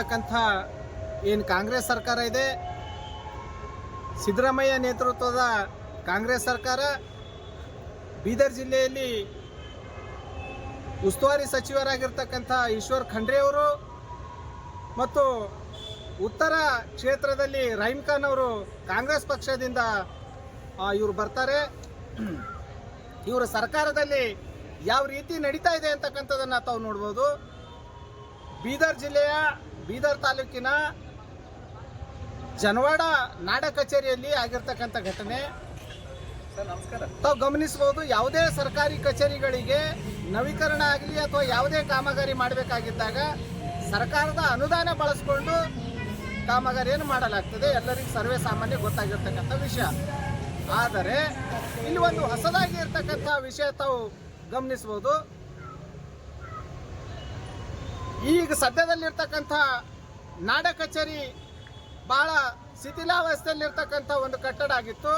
ಇರ್ತಕ್ಕಂಥ ಏನು ಕಾಂಗ್ರೆಸ್ ಸರ್ಕಾರ ಇದೆ? ಸಿದ್ದರಾಮಯ್ಯ ನೇತೃತ್ವದ ಕಾಂಗ್ರೆಸ್ ಸರ್ಕಾರ ಬೀದರ್ ಜಿಲ್ಲೆಯಲ್ಲಿ ಉಸ್ತುವಾರಿ ಸಚಿವರಾಗಿರ್ತಕ್ಕಂಥ ಈಶ್ವರ್ ಖಂಡ್ರೆಯವರು ಮತ್ತು ಉತ್ತರ ಕ್ಷೇತ್ರದಲ್ಲಿ ರಹೀಮ್ ಖಾನ್ ಅವರು ಕಾಂಗ್ರೆಸ್ ಪಕ್ಷದಿಂದ ಇವರು ಬರ್ತಾರೆ. ಇವರ ಸರ್ಕಾರದಲ್ಲಿ ಯಾವ ರೀತಿ ನಡೀತಾ ಇದೆ ಅಂತಕ್ಕಂಥದ್ದನ್ನು ತಾವು ನೋಡ್ಬೋದು. ಬೀದರ್ ಜಿಲ್ಲೆಯ ಬೀದರ್ ತಾಲೂಕಿನ ಜನವಾಡ ನಾಡ ಕಚೇರಿಯಲ್ಲಿ ಆಗಿರ್ತಕ್ಕಂಥ ಘಟನೆ. ತಾವು ಗಮನಿಸಬಹುದು ಯಾವುದೇ ಸರ್ಕಾರಿ ಕಚೇರಿಗಳಿಗೆ ನವೀಕರಣ ಆಗಲಿ ಅಥವಾ ಯಾವುದೇ ಕಾಮಗಾರಿ ಮಾಡಬೇಕಾಗಿದ್ದಾಗ ಸರ್ಕಾರದ ಅನುದಾನ ಬಳಸಿಕೊಂಡು ಕಾಮಗಾರಿಯನ್ನು ಮಾಡಲಾಗ್ತದೆ ಎಲ್ಲರಿಗೂ ಸರ್ವೇ ಸಾಮಾನ್ಯ ಗೊತ್ತಾಗಿರ್ತಕ್ಕಂಥ ವಿಷಯ. ಆದರೆ ಇಲ್ಲಿ ಒಂದು ಹೊಸದಾಗಿ ಇರ್ತಕ್ಕಂಥ ವಿಷಯ ತಾವು ಗಮನಿಸಬಹುದು. ಈಗ ಸದ್ಯದಲ್ಲಿರ್ತಕ್ಕಂಥ ನಾಡ ಕಚೇರಿ ಬಹಳ ಶಿಥಿಲಾವಸ್ಥೆಯಲ್ಲಿರ್ತಕ್ಕಂಥ ಒಂದು ಕಟ್ಟಡ ಆಗಿತ್ತು.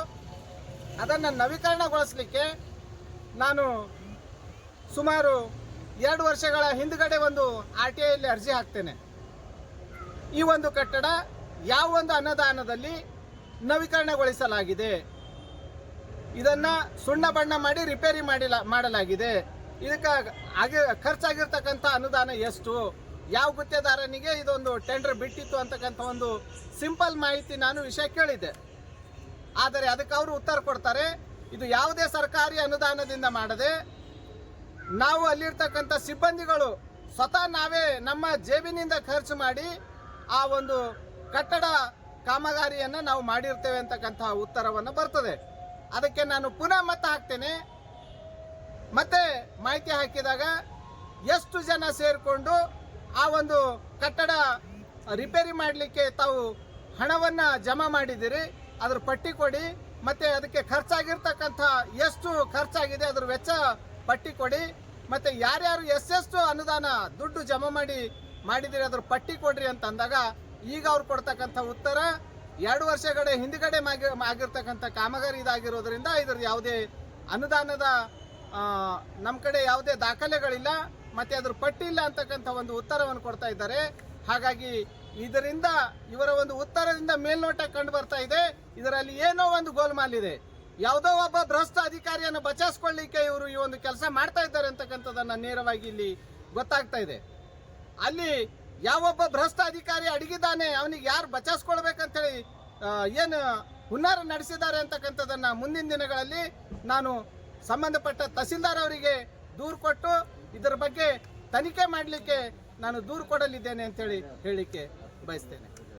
ಅದನ್ನು ನವೀಕರಣಗೊಳಿಸಲಿಕ್ಕೆ ನಾನು ಸುಮಾರು ಎರಡು ವರ್ಷಗಳ ಹಿಂದ್ಗಡೆ ಒಂದು ಆರ್ ಟಿ ಐಯಲ್ಲಿ ಅರ್ಜಿ ಹಾಕ್ತೇನೆ. ಈ ಒಂದು ಕಟ್ಟಡ ಯಾವ ಒಂದು ಅನುದಾನದಲ್ಲಿ ನವೀಕರಣಗೊಳಿಸಲಾಗಿದೆ. ಇದನ್ನು ಸುಣ್ಣ ಬಣ್ಣ ಮಾಡಿ ರಿಪೇರಿ ಮಾಡಿಲ, ಮಾಡಲಾಗಿದೆ. ಇದಕ್ಕೆ ಆಗಿ ಖರ್ಚಾಗಿರ್ತಕ್ಕಂಥ ಅನುದಾನ ಎಷ್ಟು? ಯಾವ ಗುತ್ತೇದಾರನಿಗೆ ಇದೊಂದು ಟೆಂಡರ್ ಬಿಟ್ಟಿತ್ತು ಅಂತಕ್ಕಂಥ ಒಂದು ಸಿಂಪಲ್ ಮಾಹಿತಿ ನಾನು ವಿಷಯ ಕೇಳಿದ್ದೆ. ಆದರೆ ಅದಕ್ಕೆ ಅವರು ಉತ್ತರ ಕೊಡ್ತಾರೆ, ಇದು ಯಾವುದೇ ಸರ್ಕಾರಿ ಅನುದಾನದಿಂದ ಮಾಡದೆ ನಾವು ಅಲ್ಲಿರ್ತಕ್ಕಂಥ ಸಿಬ್ಬಂದಿಗಳು ಸ್ವತಃ ನಾವೇ ನಮ್ಮ ಜೇಬಿನಿಂದ ಖರ್ಚು ಮಾಡಿ ಆ ಒಂದು ಕಟ್ಟಡ ಕಾಮಗಾರಿಯನ್ನು ನಾವು ಮಾಡಿರ್ತೇವೆ ಅಂತಕ್ಕಂಥ ಉತ್ತರವನ್ನು ಬರ್ತದೆ. ಅದಕ್ಕೆ ನಾನು ಪುನಃ ಮತ ಹಾಕ್ತೇನೆ. ಮತ್ತೆ ಮಾಹಿತಿ ಹಾಕಿದಾಗ ಎಷ್ಟು ಜನ ಸೇರಿಕೊಂಡು ಆ ಒಂದು ಕಟ್ಟಡ ರಿಪೇರಿ ಮಾಡಲಿಕ್ಕೆ ತಾವು ಹಣವನ್ನು ಜಮಾ ಮಾಡಿದ್ದೀರಿ? ಅದ್ರ ಪಟ್ಟಿ ಕೊಡಿ, ಮತ್ತೆ ಅದಕ್ಕೆ ಖರ್ಚಾಗಿರ್ತಕ್ಕಂಥ ಎಷ್ಟು ಖರ್ಚಾಗಿದೆ ಅದ್ರ ವೆಚ್ಚ ಪಟ್ಟಿ ಕೊಡಿ, ಮತ್ತೆ ಯಾರ್ಯಾರು ಎಷ್ಟೆಷ್ಟು ಅನುದಾನ ದುಡ್ಡು ಜಮಾ ಮಾಡಿ ಮಾಡಿದಿರಿ ಅದ್ರ ಪಟ್ಟಿ ಕೊಡ್ರಿ ಅಂತ ಅಂದಾಗ ಈಗ ಅವ್ರು ಕೊಡ್ತಕ್ಕಂಥ ಉತ್ತರ ಎರಡು ವರ್ಷಗಳ ಹಿಂದ್ಗಡೆ ಆಗಿರ್ತಕ್ಕಂಥ ಕಾಮಗಾರಿ ಇದಾಗಿರೋದ್ರಿಂದ ಇದ್ರ ಯಾವುದೇ ಅನುದಾನದ ನಮ್ಮ ಕಡೆ ಯಾವುದೇ ದಾಖಲೆಗಳಿಲ್ಲ, ಮತ್ತೆ ಅದ್ರ ಪಟ್ಟಿ ಇಲ್ಲ ಅಂತಕ್ಕಂಥ ಒಂದು ಉತ್ತರವನ್ನು ಕೊಡ್ತಾ ಇದ್ದಾರೆ. ಹಾಗಾಗಿ ಇದರಿಂದ, ಇವರ ಒಂದು ಉತ್ತರದಿಂದ ಮೇಲ್ನೋಟ ಕಂಡು ಬರ್ತಾ ಇದೆ. ಇದರಲ್ಲಿ ಏನೋ ಒಂದು ಗೋಲ್ಮಾಲ್ ಇದೆ. ಯಾವುದೋ ಒಬ್ಬ ಭ್ರಷ್ಟ ಅಧಿಕಾರಿಯನ್ನು ಬಚಾಯಿಸ್ಕೊಳ್ಳಿಕ್ಕೆ ಇವರು ಈ ಒಂದು ಕೆಲಸ ಮಾಡ್ತಾ ಇದ್ದಾರೆ ಅಂತಕ್ಕಂಥದ್ದನ್ನು ನೇರವಾಗಿ ಇಲ್ಲಿ ಗೊತ್ತಾಗ್ತಾ ಇದೆ. ಅಲ್ಲಿ ಯಾವೊಬ್ಬ ಭ್ರಷ್ಟ ಅಧಿಕಾರಿ ಅಡಗಿದ್ದಾನೆ, ಅವನಿಗೆ ಯಾರು ಬಚಾಯಿಸ್ಕೊಳ್ಬೇಕಂತೇಳಿ ಏನು ಹುನ್ನಾರ ನಡೆಸಿದ್ದಾರೆ ಅಂತಕ್ಕಂಥದ್ದನ್ನು ಮುಂದಿನ ದಿನಗಳಲ್ಲಿ ನಾನು ಸಂಬಂಧಪಟ್ಟ ತಹಸೀಲ್ದಾರ್ ಅವರಿಗೆ ದೂರು ಕೊಟ್ಟು ಇದರ ಬಗ್ಗೆ ತನಿಖೆ ಮಾಡಲಿಕ್ಕೆ ನಾನು ದೂರು ಕೊಡಲಿದ್ದೇನೆ ಅಂತೇಳಿ ಹೇಳಲಿಕ್ಕೆ ಬಯಸ್ತೇನೆ.